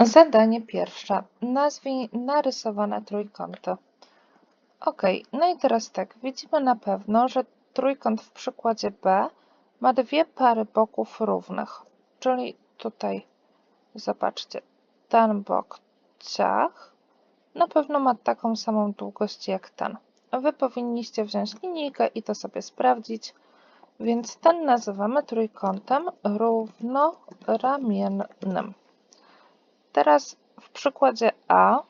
Zadanie pierwsze. Nazwij narysowane trójkąty. Ok, no i teraz tak, widzimy na pewno, że trójkąt w przykładzie B ma dwie pary boków równych, czyli tutaj zobaczcie, ten bok ciach na pewno ma taką samą długość jak ten. Wy powinniście wziąć linijkę i to sobie sprawdzić, więc ten nazywamy trójkątem równoramiennym. Teraz w przykładzie A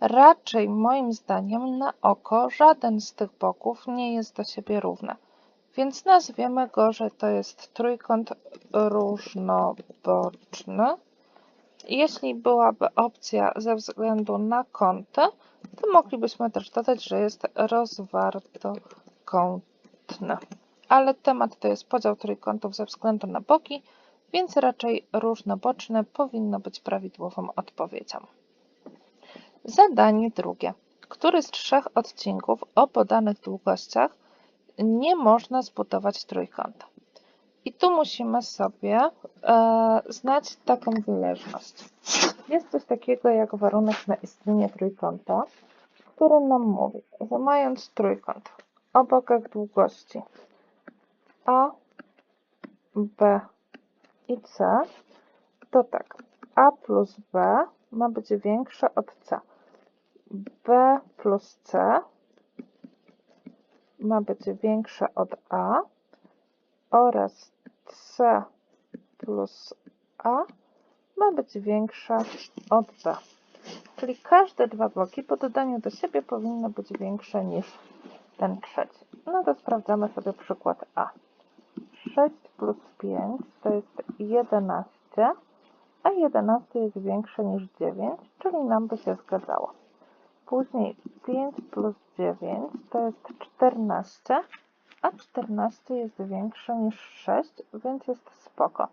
raczej moim zdaniem na oko żaden z tych boków nie jest do siebie równy. Więc nazwiemy go, że to jest trójkąt różnoboczny. Jeśli byłaby opcja ze względu na kąty, to moglibyśmy też dodać, że jest rozwartokątny. Ale temat to jest podział trójkątów ze względu na boki, więc raczej różnoboczne powinno być prawidłową odpowiedzią. Zadanie drugie. Który z trzech odcinków o podanych długościach nie można zbudować trójkąta? I tu musimy sobie e, znać taką wyleżność. Jest coś takiego jak warunek na istnienie trójkąta, który nam mówi, że mając trójkąt o bokach długości A, B i C, to tak, A plus B ma być większe od C. B plus C ma być większe od A oraz C plus A ma być większe od B. Czyli każde dwa boki po dodaniu do siebie powinny być większe niż ten trzeci. No to sprawdzamy sobie przykład A. 6 plus 5 to jest 11, a 11 jest większe niż 9, czyli nam by się zgadzało. Później 5 plus 9 to jest 14, a 14 jest większe niż 6, więc jest spoko.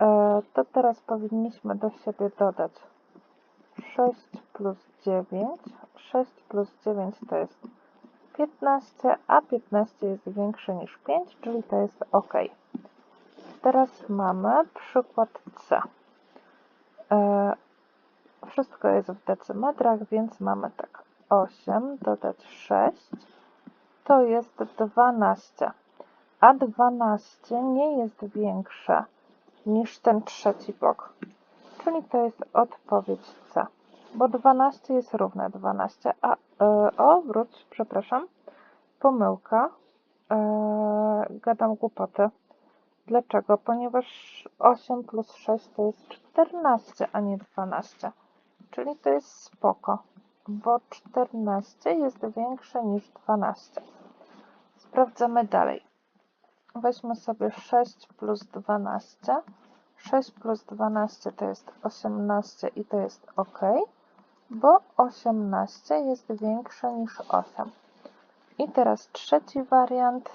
E, to teraz powinniśmy do siebie dodać 6 plus 9. 6 plus 9 to jest 15, a 15 jest większe niż 5, czyli to jest ok. Teraz mamy przykład C. E, wszystko jest w decymetrach, więc mamy tak 8 dodać 6 to jest 12, a 12 nie jest większe niż ten trzeci bok, czyli to jest odpowiedź C, bo 12 jest równe 12, a e, o, wróć, przepraszam, pomyłka, e, gadam głupoty. Dlaczego? Ponieważ 8 plus 6 to jest 14, a nie 12. Czyli to jest spoko, bo 14 jest większe niż 12. Sprawdzamy dalej. Weźmy sobie 6 plus 12. 6 plus 12 to jest 18 i to jest ok, bo 18 jest większe niż 8. I teraz trzeci wariant.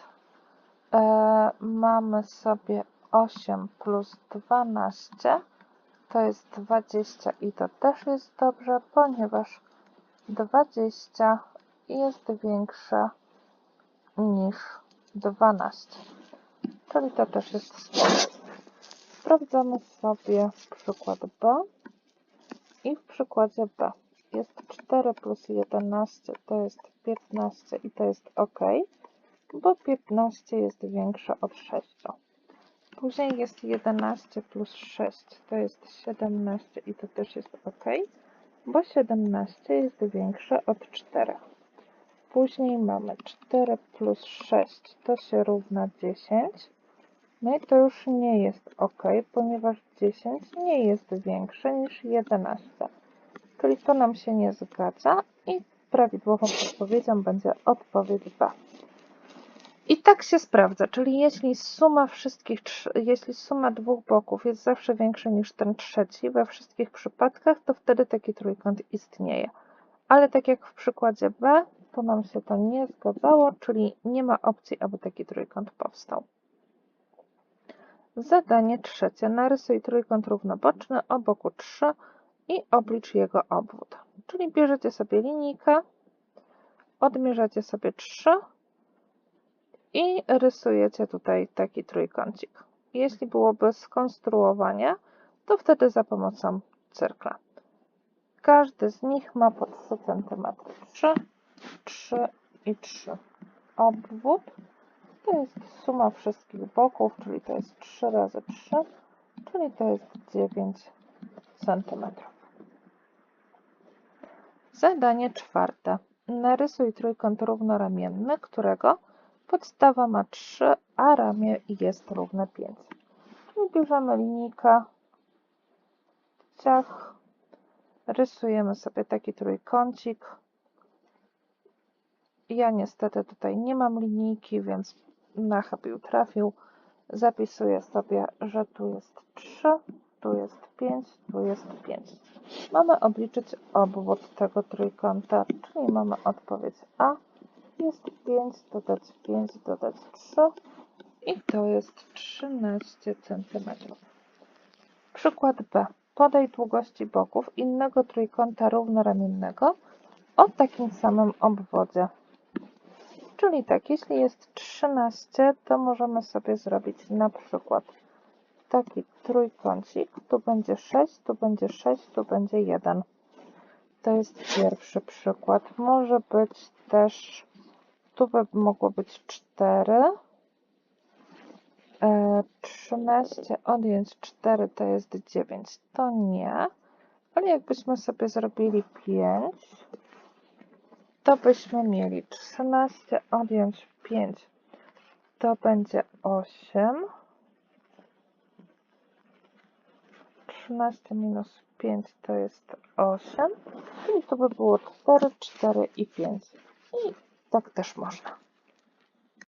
E, mamy sobie 8 plus 12 to jest 20 i to też jest dobrze, ponieważ 20 jest większe niż 12. Czyli to też jest spoko. Sprawdzamy sobie przykład B. I w przykładzie B jest 4 plus 11 to jest 15 i to jest ok, bo 15 jest większe od 6. Później jest 11 plus 6 to jest 17 i to też jest ok, bo 17 jest większe od 4. Później mamy 4 plus 6 to się równa 10. No i to już nie jest ok, ponieważ 10 nie jest większe niż 11. Czyli to nam się nie zgadza i prawidłową odpowiedzią będzie odpowiedź B. I tak się sprawdza, czyli jeśli suma wszystkich, jeśli suma dwóch boków jest zawsze większa niż ten trzeci we wszystkich przypadkach, to wtedy taki trójkąt istnieje. Ale tak jak w przykładzie B, to nam się to nie zgadzało, czyli nie ma opcji, aby taki trójkąt powstał. Zadanie trzecie. Narysuj trójkąt równoboczny o boku 3 i oblicz jego obwód. Czyli bierzecie sobie linijkę, odmierzacie sobie 3 i rysujecie tutaj taki trójkącik. Jeśli byłoby skonstruowanie, to wtedy za pomocą cyrkle. Każdy z nich ma po 3 cm. 3, 3 i 3. Obwód to jest suma wszystkich boków, czyli to jest 3 razy 3, czyli to jest 9 cm. Zadanie czwarte. Narysuj trójkąt równoramienny, którego podstawa ma 3, a ramię jest równe 5. Czyli bierzemy linijkę, ciach, rysujemy sobie taki trójkącik. Ja niestety tutaj nie mam linijki, więc na chybił trafił. Zapisuję sobie, że tu jest 3, tu jest 5, tu jest 5. Mamy obliczyć obwód tego trójkąta, czyli mamy odpowiedź A. Jest 5, dodać 5, dodać 3 i to jest 13 cm. Przykład B. Podaj długości boków innego trójkąta równoramiennego o takim samym obwodzie. Czyli tak, jeśli jest 13, to możemy sobie zrobić na przykład taki trójkącik. Tu będzie 6, tu będzie 6, tu będzie 1. To jest pierwszy przykład. Może być też, tu by mogło być 4. E, 13 odjąć 4 to jest 9. To nie. Ale jakbyśmy sobie zrobili 5, to byśmy mieli 13 odjąć 5 to będzie 8. 13 minus 5 to jest 8, czyli to by było 4, 4 i 5. I tak też można.